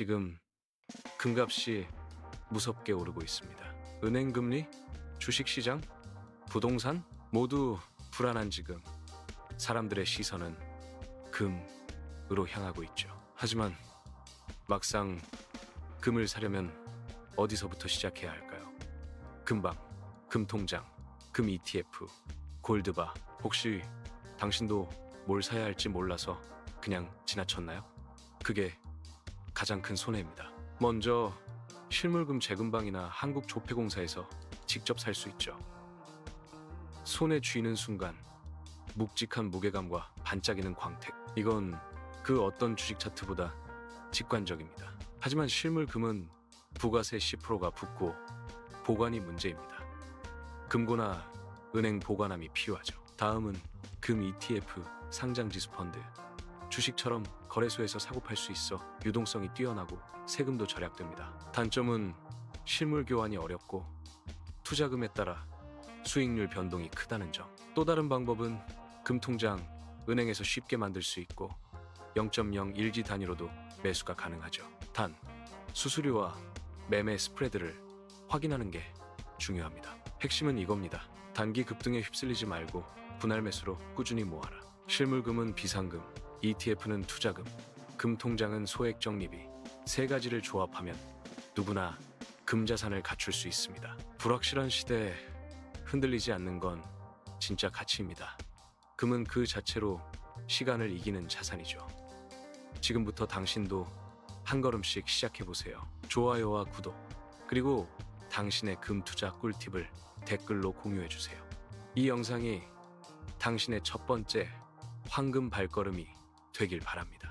지금 금값이 무섭게 오르고 있습니다. 은행 금리, 주식 시장, 부동산 모두 불안한 지금 사람들의 시선은 금으로 향하고 있죠. 하지만 막상 금을 사려면 어디서부터 시작해야 할까요? 금방, 금통장, 금 ETF, 골드바. 혹시 당신도 뭘 사야 할지 몰라서 그냥 지나쳤나요? 그게 가장 큰 손해입니다. 먼저 실물금 재금방이나 한국조폐공사에서 직접 살 수 있죠. 손에 쥐는 순간 묵직한 무게감과 반짝이는 광택. 이건 그 어떤 주식 차트보다 직관적입니다. 하지만 실물금은 부가세 10%가 붙고 보관이 문제입니다. 금고나 은행 보관함이 필요하죠. 다음은 금 ETF 상장지수 펀드. 주식처럼 거래소에서 사고 팔 수 있어 유동성이 뛰어나고 세금도 절약됩니다. 단점은 실물 교환이 어렵고 투자금에 따라 수익률 변동이 크다는 점. 또 다른 방법은 금통장 은행에서 쉽게 만들 수 있고 0.01지 단위로도 매수가 가능하죠. 단 수수료와 매매 스프레드를 확인하는 게 중요합니다. 핵심은 이겁니다. 단기 급등에 휩쓸리지 말고 분할 매수로 꾸준히 모아라. 실물금은 비상금, ETF는 투자금, 금통장은 소액 적립이 세 가지를 조합하면 누구나 금자산을 갖출 수 있습니다. 불확실한 시대에 흔들리지 않는 건 진짜 가치입니다. 금은 그 자체로 시간을 이기는 자산이죠. 지금부터 당신도 한 걸음씩 시작해 보세요. 좋아요와 구독, 그리고 당신의 금 투자 꿀팁을 댓글로 공유해 주세요. 이 영상이 당신의 첫 번째 황금 발걸음이 되길 바랍니다.